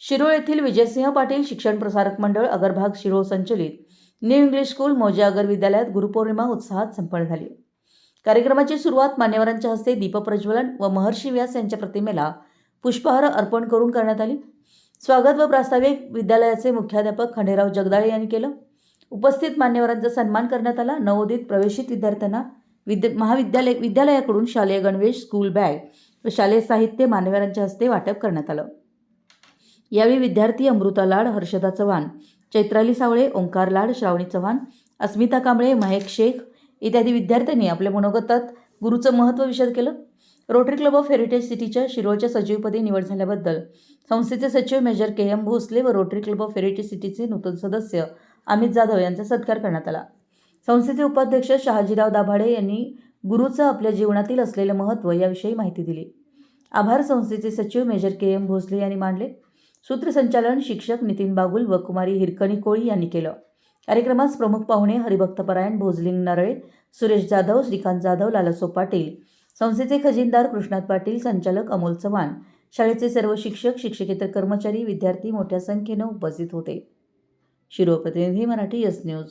शिरोळ येथील विजयसिंह पाटील शिक्षण प्रसारक मंडळ अगरभाग शिरोळ संचलित न्यू इंग्लिश स्कूल मौजे अगर विद्यालयात गुरुपौर्णिमा उत्साहात संपन्न झाली. कार्यक्रमाची सुरुवात मान्यवरांच्या हस्ते दीपप्रज्वलन व महर्षी व्यास यांच्या प्रतिमेला पुष्पहार अर्पण करून करण्यात आली. स्वागत व प्रास्ताविक विद्यालयाचे मुख्याध्यापक खंडेराव जगदाळे यांनी केलं. उपस्थित मान्यवरांचा सन्मान करण्यात आला. नवोदित प्रवेशित विद्यार्थ्यांना विद्या महाविद्यालय विद्यालयाकडून शालेय गणवेश स्कूल बॅग व शालेय साहित्य मान्यवरांच्या हस्ते वाटप करण्यात आलं. यावेळी विद्यार्थी अमृता लाड हर्षदा चव्हाण चैत्राली सावळे ओंकार लाड श्रावणी चव्हाण अस्मिता कांबळे महेक शेख इत्यादी विद्यार्थ्यांनी आपल्या मनोगतात गुरुचं महत्त्व विशद केलं. रोटरी क्लब ऑफ हेरिटेज सिटीच्या शिरोळच्या सचिवपदी निवड झाल्याबद्दल संस्थेचे सचिव मेजर के एम भोसले व रोटरी क्लब ऑफ हेरिटेज सिटीचे नूतन सदस्य अमित जाधव यांचा सत्कार करण्यात आला. संस्थेचे उपाध्यक्ष शहाजीराव दाभाडे यांनी गुरुचं आपल्या जीवनातील असलेलं महत्त्व याविषयी माहिती दिली. आभार संस्थेचे सचिव मेजर के एम भोसले यांनी मांडले सूत्रसंचालन शिक्षक नितीन बागुल व कुमारी हिरकणी कोळी यांनी केलं. कार्यक्रमास प्रमुख पाहुणे हरिभक्तपरायण भोजलिंग नारळे सुरेश जाधव श्रीकांत जाधव लालसो पाटील संस्थेचे खजिनदार कृष्णात पाटील संचालक अमोल चव्हाण शाळेचे सर्व शिक्षक शिक्षकेतर कर्मचारी विद्यार्थी मोठ्या संख्येनं उपस्थित होते. शिरोप्रतिनिधी मराठी यस न्यूज